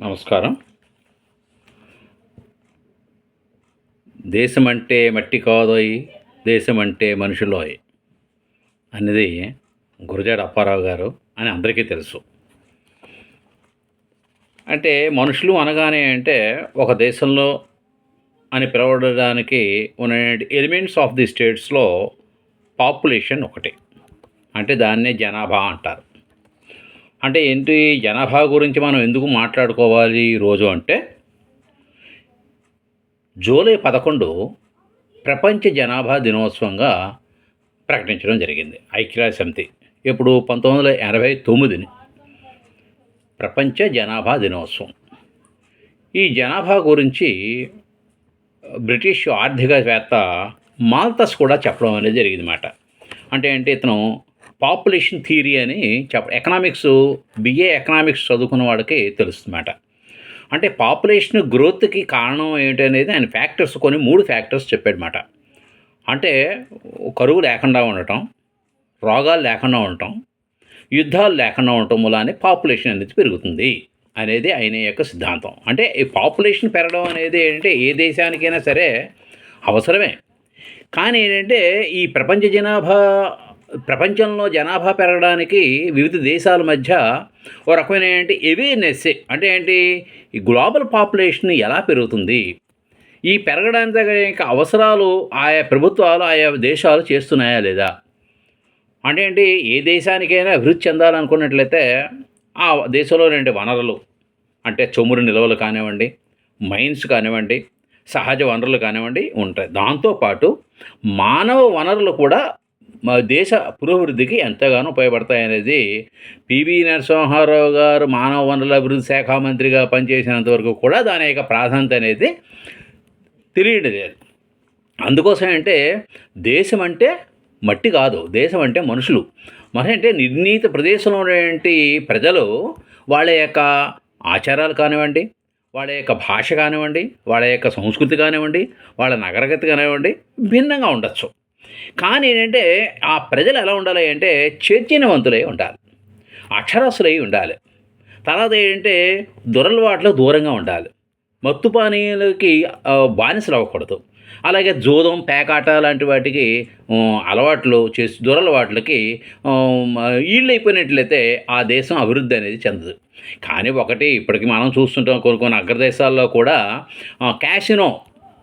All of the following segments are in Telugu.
నమస్కారం. దేశం అంటే మట్టి కాదోయ్ దేశం అంటే మనుషులోయ్ అనేది గురజాడ అప్పారావు గారు అని అందరికీ తెలుసు. అంటే మనుషులు అనగానే అంటే ఒక దేశంలో అని పిలవడానికి ఉన్న ఎలిమెంట్స్ ఆఫ్ ది స్టేట్స్లో పాపులేషన్ ఒకటి. అంటే దాన్నే జనాభా అంటారు. అంటే ఏంటి జనాభా గురించి మనం ఎందుకు మాట్లాడుకోవాలి ఈరోజు అంటే జూలై పదకొండు ప్రపంచ జనాభా దినోత్సవంగా ప్రకటించడం జరిగింది. ఐక్యరాజ్య సమితి ఇప్పుడు పంతొమ్మిది వందల ఎనభై తొమ్మిదిని. ప్రపంచ జనాభా దినోత్సవం. ఈ జనాభా గురించి బ్రిటిష్ ఆర్థికవేత్త మాల్తస్ కూడా చెప్పడం అనేది జరిగింది మాట. అంటే ఏంటి ఇతను పాపులేషన్ థియరీ అని చెప్ప ఎకనామిక్స్ బిఏ ఎకనామిక్స్ చదువుకున్న వాడికి తెలుస్తుందన్నమాట. అంటే పాపులేషన్ గ్రోత్కి కారణం ఏంటనేది ఆయన ఫ్యాక్టర్స్ కొన్ని మూడు ఫ్యాక్టర్స్ చెప్పాడనమాట అంటే కరువు లేకుండా ఉండటం రోగాలు లేకుండా ఉండటం యుద్ధాలు లేకుండా ఉండటం మూలానే పాపులేషన్ అనేది పెరుగుతుంది అనేది ఆయన యొక్క సిద్ధాంతం. అంటే ఈ పాపులేషన్ పెరగడం అనేది ఏంటంటే ఏ దేశానికైనా సరే అవసరమే. కానీ ఏంటంటే ఈ ప్రపంచ జనాభా ప్రపంచంలో జనాభా పెరగడానికి వివిధ దేశాల మధ్య ఓ రకమైన ఏంటి అవేర్నెస్ అంటే ఏంటి? ఈ గ్లోబల్ పాపులేషన్ ఎలా పెరుగుతుంది? ఈ పెరగడానికి తగిన అవసరాలు ఆయా ప్రభుత్వాలు ఆయా దేశాలు చేస్తున్నాయా లేదా? అంటే ఏంటి? ఏ దేశానికైనా అభివృద్ధి చెందాలనుకున్నట్లయితే ఆ దేశంలో రెండు వనరులు? అంటే చమురు నిల్వలు కానివ్వండి మైన్స్ కానివ్వండి సహజ వనరులు కానివ్వండి ఉంటాయి. దాంతోపాటు మానవ వనరులు కూడా మా దేశ పురోభివృద్ధికి ఎంతగానో ఉపయోగపడతాయి అనేది పివి నరసింహారావు గారు మానవ వనరుల అభివృద్ధి శాఖ మంత్రిగా పనిచేసినంత వరకు కూడా దాని యొక్క ప్రాధాన్యత అనేది తెలియడం లేదు అందుకోసం అంటే దేశం అంటే మట్టి కాదు దేశం అంటే మనుషులు. మరి అంటే నిర్ణీత ప్రదేశంలో ఉన్నటువంటి ప్రజలు వాళ్ళ యొక్క ఆచారాలు కానివ్వండి వాళ్ళ యొక్క భాష కానివ్వండి వాళ్ళ యొక్క సంస్కృతి కానివ్వండి వాళ్ళ నగరగతి కానివ్వండి భిన్నంగా ఉండొచ్చు. కానీ ఏంటంటే ఆ ప్రజలు ఎలా ఉండాలి అంటే చైతన్యవంతులై ఉండాలి. అక్షరస్తులై ఉండాలి. తర్వాత ఏంటంటే దురలవాట్లో దూరంగా ఉండాలి. మత్తు పానీయాలకి బానిసలు అవ్వకూడదు. అలాగే జూదం పేకాట లాంటి వాటికి అలవాట్లు చేసి దురలవాట్లకి ఈళ్ళు అయిపోయినట్లయితే ఆ దేశం అభివృద్ధి అనేది చెందదు. కానీ ఒకటి ఇప్పటికి మనం చూస్తుంటాం కొన్ని కొన్ని అగ్రదేశాల్లో కూడా క్యాషినో క్యాసినో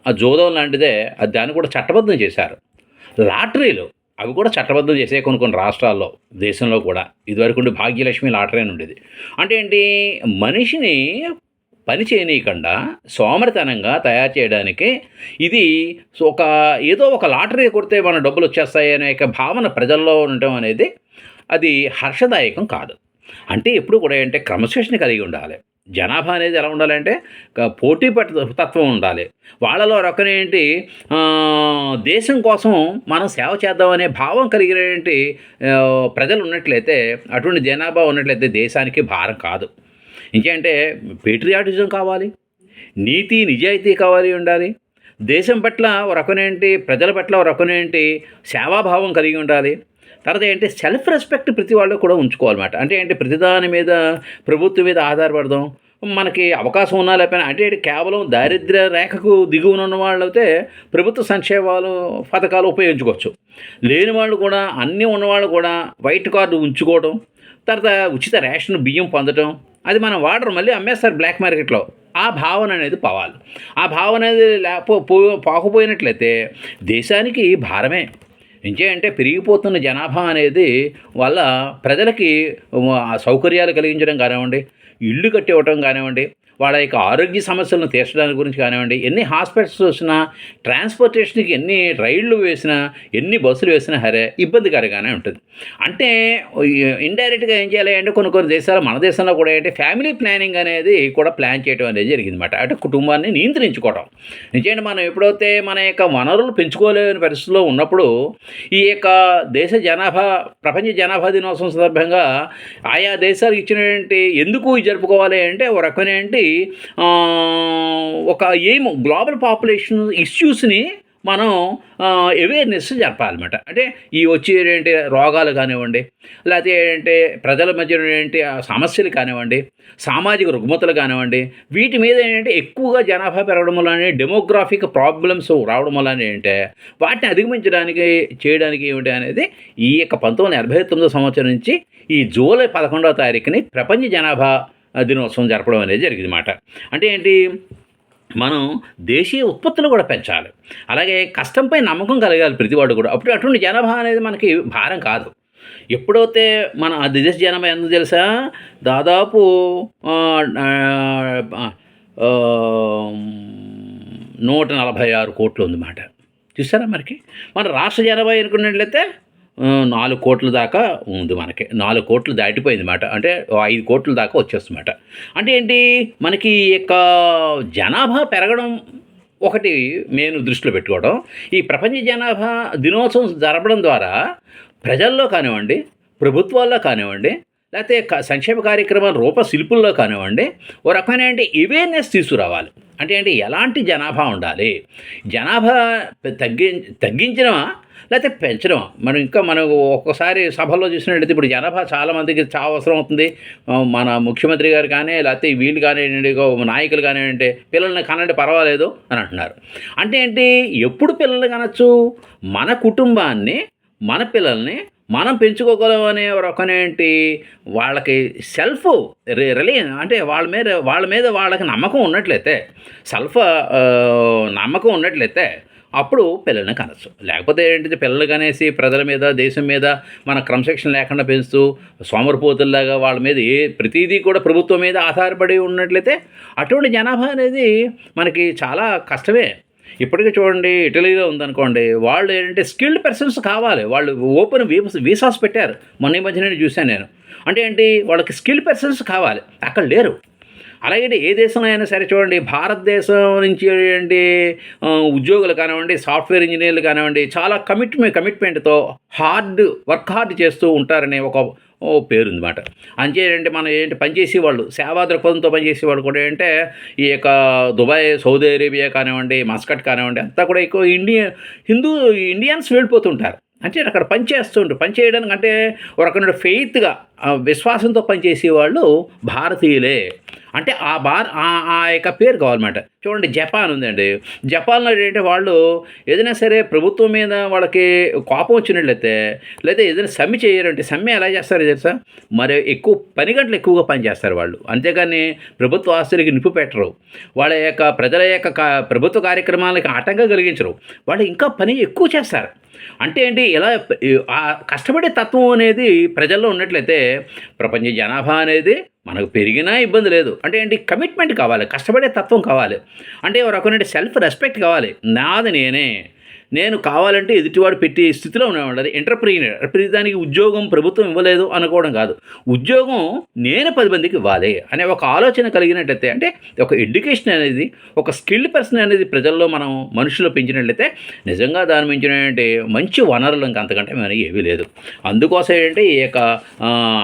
ఆ జూదం లాంటిదే దాన్ని కూడా చట్టబద్ధం చేశారు. లాటరీలు అవి కూడా చట్టబద్ధం చేసే కొన్ని కొన్ని రాష్ట్రాల్లో దేశంలో కూడా ఇదివరకు భాగ్యలక్ష్మి లాటరీ అని ఉండేది. అంటే ఏంటి? మనిషిని పని చేయనీయకుండా సోమరితనంగా తయారు చేయడానికి ఇది ఒక ఏదో ఒక లాటరీ కొడితే మన డబ్బులు వచ్చేస్తాయి అనే భావన ప్రజల్లో ఉండటం అనేది అది హర్షదాయకం కాదు. అంటే ఎప్పుడు కూడా ఏంటంటే క్రమశిక్షణ కలిగి ఉండాలి. జనాభా అనేది ఎలా ఉండాలంటే పోటీ పట్టు తత్వం ఉండాలి. వాళ్ళలో రకం దేశం కోసం మనం సేవ చేద్దామనే భావం కలిగినటువంటి ప్రజలు ఉన్నట్లయితే అటువంటి జనాభా ఉన్నట్లయితే దేశానికి భారం కాదు. ఇంకేంటే పేట్రియాటిజం కావాలి. నీతి నిజాయితీ కావాలి ఉండాలి. దేశం పట్ల ఒక రకమేంటి ప్రజల పట్ల ఒక రకమేంటి సేవాభావం కలిగి ఉండాలి. తర్వాత ఏంటి? సెల్ఫ్ రెస్పెక్ట్ ప్రతి వాళ్ళు కూడా ఉంచుకోవాలన్నమాట. అంటే ఏంటి? ప్రతిదాని మీద ప్రభుత్వం మీద ఆధారపడదాం. మనకి అవకాశం ఉన్నా లేకపోయినా అంటే ఏంటి? కేవలం దారిద్ర్య రేఖకు దిగువన ఉన్న వాళ్ళు అయితే ప్రభుత్వ సంక్షేమాలు పథకాలు ఉపయోగించుకోవచ్చు. లేని వాళ్ళు కూడా అన్నీ ఉన్నవాళ్ళు కూడా వైట్ కార్డు ఉంచుకోవడం తర్వాత ఉచిత రేషన్ బియ్యం పొందడం అది మనం వాడరు మళ్ళీ అమ్మేస్తారు బ్లాక్ మార్కెట్లో ఆ భావన అనేది పోవాలి. ఆ భావన అనేది లేకపో పోకపోయినట్లయితే దేశానికి భారమే. ఇంకేంటే పెరిగిపోతున్న జనాభా అనేది వల్ల ప్రజలకి ఆ సౌకర్యాలు కలిగించడం కానివ్వండి ఇల్లు కట్టి ఇవ్వటం కానివ్వండి వాళ్ళ యొక్క ఆరోగ్య సమస్యలను తీర్చడానికి గురించి కానివ్వండి ఎన్ని హాస్పిటల్స్ వచ్చినా ట్రాన్స్పోర్టేషన్కి ఎన్ని రైళ్ళు వేసినా ఎన్ని బస్సులు వేసినా హరే ఇబ్బందికరంగానే ఉంటుంది. అంటే ఇండైరెక్ట్గా ఏం చేయాలి అంటే కొన్ని కొన్ని దేశాలు మన దేశంలో కూడా ఏంటి ఫ్యామిలీ ప్లానింగ్ అనేది కూడా ప్లాన్ చేయడం అనేది జరిగిందన్నమాట. అంటే కుటుంబాన్ని నియంత్రించుకోవడం నిజంగా మనం ఎప్పుడైతే మన యొక్క వనరులు పెంచుకోలేని పరిస్థితుల్లో ఉన్నప్పుడు ఈ యొక్క దేశ జనాభా ప్రపంచ జనాభా దినోత్సవం సందర్భంగా ఆయా దేశాలు ఇచ్చినటువంటి ఎందుకు జరుపుకోవాలి అంటే ఒక రకమైన ఏంటి ఒక ఎయిమ్ గ్లోబల్ పాపులేషన్ ఇష్యూస్ని మనం అవేర్నెస్ జరపాలన్నమాట. అంటే ఈ వచ్చే ఏంటి రోగాలు కానివ్వండి లేకపోతే ఏంటంటే ప్రజల మధ్య ఏంటి సమస్యలు కానివ్వండి సామాజిక రుగ్మతలు కానివ్వండి వీటి మీద ఏంటంటే ఎక్కువగా జనాభా పెరగడం వల్ల డెమోగ్రాఫిక్ ప్రాబ్లమ్స్ రావడం వల్ల ఏంటంటే వాటిని అధిగమించడానికి చేయడానికి ఏమిటి అనేది ఈ యొక్క పంతొమ్మిది వందల ఎనభై తొమ్మిదో సంవత్సరం నుంచి ఈ జూలై పదకొండవ తారీఖుని ప్రపంచ జనాభా దినోత్సవం జరపడం అనేది జరిగింది మాట అంటే ఏంటి? మనం దేశీయ ఉత్పత్తులు కూడా పెంచాలి. అలాగే కష్టంపై నమ్మకం కలగాలి ప్రతివాడు కూడా. అప్పుడు అటువంటి జనాభా అనేది మనకి భారం కాదు. ఎప్పుడైతే మన ఆ దేశ జనాభా ఎంత తెలుసా? దాదాపు నూట నలభై ఆరు కోట్లు ఉందన్నమాట. చూసారా మనకి మన రాష్ట్ర జనాభా ఎన్నుకున్నట్లయితే నాలుగు కోట్ల దాకా ఉంది మనకి. నాలుగు కోట్లు దాటిపోయింది మాట. అంటే ఐదు కోట్ల దాకా వచ్చేస్తుందన్నమాట అంటే ఏంటి? మనకి ఈ యొక్క జనాభా పెరగడం ఒకటి నేను దృష్టిలో పెట్టుకోవడం. ఈ ప్రపంచ జనాభా దినోత్సవం జరపడం ద్వారా ప్రజల్లో కానివ్వండి ప్రభుత్వాల్లో కానివ్వండి లేకపోతే క- సంక్షేమ కార్యక్రమాల రూపశిల్పుల్లో కానివ్వండి ఓ రకమైన ఏంటి? అవేర్నెస్ తీసుకురావాలి. అంటే ఏంటి? ఎలాంటి జనాభా ఉండాలి? జనాభా తగ్గి తగ్గించిన లేకపోతే పెంచడం. మనం ఇంకా మనం ఒక్కోసారి సభలో చూసినట్లయితే ఇప్పుడు జనాభా చాలామందికి చాలా అవసరం అవుతుంది. మన ముఖ్యమంత్రి గారు కానీ లేకపోతే వీళ్ళు కానివ్వండి నాయకులు కానివ్వండి పిల్లల్ని కనండి పర్వాలేదు అని అంటున్నారు. అంటే ఏంటి? ఎప్పుడు పిల్లల్ని కనొచ్చు? మన కుటుంబాన్ని మన పిల్లల్ని మనం పెంచుకోగలం అనే రకమేంటి వాళ్ళకి సెల్ఫ్ రిలీ అంటే వాళ్ళ మీద వాళ్ళ మీద వాళ్ళకి నమ్మకం ఉన్నట్లయితే సెల్ఫ్ నమ్మకం ఉన్నట్లయితే అప్పుడు పిల్లల్ని కనచ్చు. లేకపోతే ఏంటిది పిల్లలు కనేసి ప్రజల మీద దేశం మీద మన క్రమశిక్షణ లేకుండా పెంచుతూ సోమరిపోతుల్లాగా వాళ్ళ మీద ఏ ప్రతిదీ కూడా ప్రభుత్వం మీద ఆధారపడి ఉన్నట్లయితే అటువంటి జనాభా అనేది మనకి చాలా కష్టమే. ఇప్పటికీ చూడండి ఇటలీలో ఉందనుకోండి వాళ్ళు ఏంటంటే స్కిల్డ్ పర్సన్స్ కావాలి. వాళ్ళు ఓపెన్ వీసాస్ పెట్టారు. మొన్న ఈ నేను చూశాను నేను. అంటే ఏంటి? వాళ్ళకి స్కిల్డ్ పర్సన్స్ కావాలి. అక్కడ లేరు. అలాగే ఏ దేశంలో అయినా సరే చూడండి భారతదేశం నుంచి ఏంటి ఉద్యోగులు కానివ్వండి సాఫ్ట్వేర్ ఇంజనీర్లు కానివ్వండి చాలా కమిట్మెంట్ కమిట్మెంట్తో హార్డ్ వర్క్ హార్డ్ చేస్తూ ఉంటారనే ఒక ఓ పేరు ఉందన్నమాట అంచేంటే మనం ఏంటి పనిచేసే వాళ్ళు సేవా దృక్పథంతో పనిచేసే వాళ్ళు కూడా ఏంటంటే ఈ యొక్క దుబాయ్ సౌదీ అరేబియా కానివ్వండి మస్కట్ కానివ్వండి అంతా కూడా ఎక్కువ ఇండియా హిందూ ఇండియన్స్ వెళ్ళిపోతుంటారు. అంటే అక్కడ పని చేస్తుంటారు అంటే ఒక రకమైన ఫెయిత్గా విశ్వాసంతో పనిచేసే వాళ్ళు భారతీయులే. అంటే ఆ భార ఆ- ఆ యొక్క పేరు కావాలన్నమాట. చూడండి జపాన్ ఉందండి. జపాన్లో ఏంటంటే వాళ్ళు ఏదైనా సరే ప్రభుత్వం మీద వాళ్ళకి కోపం వచ్చినట్లయితే లేదా ఏదైనా సమ్మె చేయరంటే సమ్మె ఎలా చేస్తారు తెలుసా? మరి ఎక్కువ పని గంటలు ఎక్కువగా పని చేస్తారు వాళ్ళు. అంతేగాని ప్రభుత్వ ఆస్తులకి నిప్పు పెట్టరు. వాళ్ళ యొక్క ప్రజల యొక్క కా- ప్రభుత్వ కార్యక్రమాలకి ఆటంకం కలిగించరు. వాళ్ళు ఇంకా పని ఎక్కువ చేస్తారు. అంటే ఏంటి ఇలా ఆ కష్టపడే తత్వం అనేది ప్రజల్లో ఉన్నట్లయితే ప్రపంచ జనాభా అనేది మనకు పెరిగినా ఇబ్బంది లేదు. అంటే ఏంటి? కమిట్మెంట్ కావాలి కష్టపడే తత్వం కావాలి. అంటే ఒక రకమైన సెల్ఫ్ రెస్పెక్ట్ కావాలి. నాది నేనే. నేను కావాలంటే ఎదుటివాడు పెట్టే స్థితిలో ఉండాలి ఎంటర్ప్రీనియర్ ప్రతి దానికి ఉద్యోగం ప్రభుత్వం ఇవ్వలేదు అనుకోవడం కాదు. ఉద్యోగం నేను పది మందికి ఇవ్వాలి అనే ఒక ఆలోచన కలిగినట్లయితే అంటే ఒక ఎడ్యుకేషన్ అనేది ఒక స్కిల్డ్ పర్సన్ అనేది ప్రజల్లో మనం మనుషుల్లో పెంచినట్లయితే నిజంగా దాని మించినటువంటి మంచి వనరులు ఇంకా అంతకంటే మనకి ఏమీ లేదు. అందుకోసం ఏంటంటే ఈ యొక్క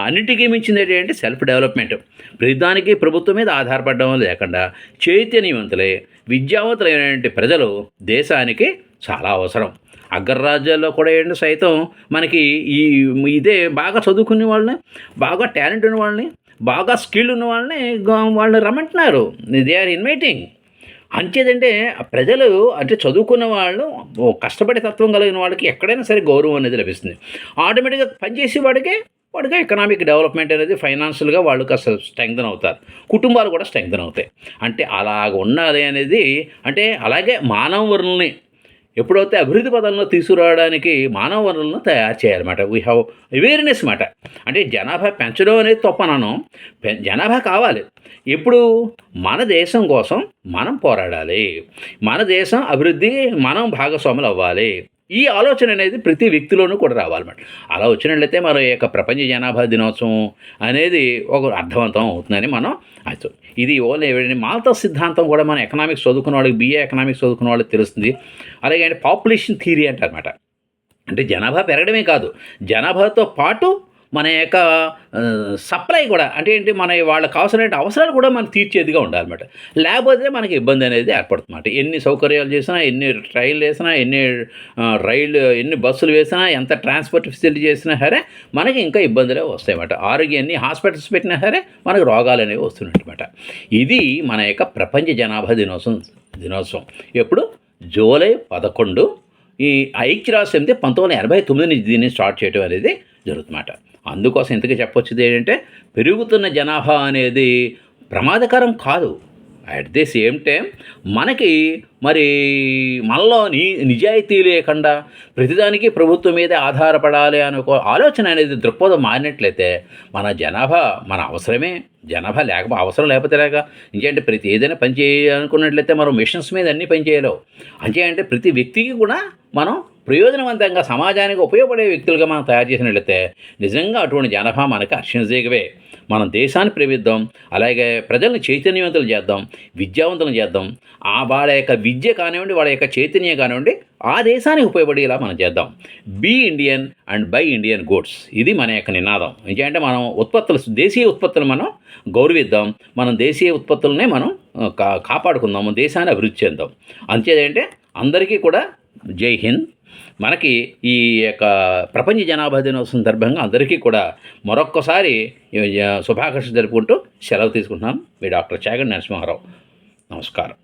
అన్నిటికీ మించింది ఏంటంటే సెల్ఫ్ డెవలప్మెంట్ ప్రతిదానికి ప్రభుత్వం మీద ఆధారపడడం లేకుండా చైతన్యవంతులే విద్యావంతులైనటువంటి ప్రజలు దేశానికి చాలా అవసరం. అగ్రరాజ్యాల్లో కూడా ఏంటి సైతం మనకి ఈ ఇదే బాగా చదువుకునే వాళ్ళని బాగా టాలెంట్ ఉన్న వాళ్ళని బాగా స్కిల్ ఉన్న వాళ్ళని వాళ్ళని రమ్మంటున్నారు. They are inviting. అంచేదంటే ప్రజలు అంటే చదువుకున్న వాళ్ళు ఓ కష్టపడే తత్వం కలిగిన వాళ్ళకి ఎక్కడైనా సరే గౌరవం అనేది లభిస్తుంది. ఆటోమేటిక్గా పనిచేసే వాడికే వాడికి ఎకనామిక్ డెవలప్మెంట్ అనేది ఫైనాన్షియల్గా వాళ్ళు కాస్త స్ట్రెంగ్తన్ అవుతారు. కుటుంబాలు కూడా స్ట్రెంగ్తన్ అవుతాయి. అంటే అలాగ ఉన్నది అనేది అంటే అలాగే మానవ వనరుల్ని ఎప్పుడైతే అభివృద్ధి పదంలో తీసుకురావడానికి మానవ వనరులను తయారు చేయాలన్నమాట. వీ హ్యావ్ అవేర్నెస్ మాట. అంటే జనాభా పెంచడం అనేది తప్పనను. పె- జనాభా కావాలి. ఇప్పుడు మన దేశం కోసం మనం పోరాడాలి. మన దేశం అభివృద్ధి మనం భాగస్వాములు అవ్వాలి. ఈ ఆలోచన అనేది ప్రతి వ్యక్తిలోనూ కూడా రావాలన్నమాట. అలా వచ్చినట్లయితే మన యొక్క ప్రపంచ జనాభా దినోత్సవం అనేది ఒక అర్థవంతం అవుతుందని మనం అవుతుంది ఇది ఓన్లీ మాల్తా సిద్ధాంతం కూడా మన ఎకనామిక్స్ చదువుకున్న వాళ్ళకి బిఏ ఎకనామిక్స్ చదువుకున్న వాళ్ళకి తెలుస్తుంది. అలాగే అంటే పాపులేషన్ థియరీ అంటారన్నమాట. అంటే జనాభా పెరగడమే కాదు జనాభాతో పాటు మన యొక్క సప్లై కూడా అంటే ఏంటి మన వాళ్ళకి కావాల్సిన అవసరాలు కూడా మనం తీర్చేదిగా ఉండాలన్నమాట లేకపోతే మనకి ఇబ్బంది అనేది ఏర్పడుతుందన్నమాట ఎన్ని సౌకర్యాలు చేసినా ఎన్ని ట్రైన్లు వేసినా ఎన్ని రైలు ఎన్ని బస్సులు వేసినా ఎంత ట్రాన్స్పోర్ట్ ఫెసిలిటీ చేసినా సరే మనకి ఇంకా ఇబ్బందులే వస్తాయన్నమాట ఆరోగ్యాన్ని హాస్పిటల్స్ పెట్టినా సరే మనకు రోగాలు అనేవి వస్తున్నట్టమాట ఇది మన యొక్క ప్రపంచ జనాభా దినోత్సవం దినోత్సవం. ఎప్పుడు? జూలై పదకొండు. ఈ ఐక్యరాజ్య సమితి పంతొమ్మిది వందల ఎనభై తొమ్మిది నుంచి దీన్ని స్టార్ట్ చేయడం అనేది జరుగుతుందన్నమాట. అందుకోసం ఇంతకీ చెప్పొచ్చేది ఏంటంటే పెరుగుతున్న జనాభా అనేది ప్రమాదకరం కాదు. అట్ ది సేమ్ టైం మనకి మరి మనలో ని నిజాయితీ లేకుండా ప్రతిదానికి ప్రభుత్వం మీద ఆధారపడాలి అనే ఒక ఆలోచన అనేది దృక్పథం మారినట్లయితే మన జనాభా మన అవసరమే. జనాభా లేక అవసరం లేకపోతే లేక ఇంకేంటే ప్రతి ఏదైనా పని చేయాలనుకున్నట్లయితే మనం మిషన్స్ మీద అన్ని పని చేయలేవు. అంతే అంటే ప్రతి వ్యక్తికి కూడా మనం ప్రయోజనవంతంగా సమాజానికి ఉపయోగపడే వ్యక్తులుగా మనం తయారు చేసినట్లయితే నిజంగా అటువంటి జనభా మనకు హర్షించదగవే మనం దేశాన్ని ప్రేమిద్దాం అలాగే ప్రజల్ని చైతన్యవంతులు చేద్దాం విద్యావంతులు చేద్దాం. ఆ వాళ్ళ యొక్క విద్య కానివ్వండి వాళ్ళ యొక్క చైతన్యం కానివ్వండి ఆ దేశానికి ఉపయోగపడేలా మనం చేద్దాం. Be Indian and buy Indian goods ఇది మన యొక్క నినాదం. ఎందుకంటే మనం ఉత్పత్తులు దేశీయ ఉత్పత్తులు మనం గౌరవిద్దాం. మనం దేశీయ ఉత్పత్తులనే మనం కా కాపాడుకుందాం. దేశాన్ని అభివృద్ధి చేద్దాం అంతేదంటే అందరికీ కూడా జై హింద్. మనకి ఈ యొక్క ప్రపంచ జనాభా దినోత్సవం సందర్భంగా అందరికీ కూడా మరొక్కసారి శుభాకాంక్షలు జరుపుకుంటూ సెలవు తీసుకుంటున్నాను మీ డాక్టర్ చాగండి నరసింహారావు. నమస్కారం.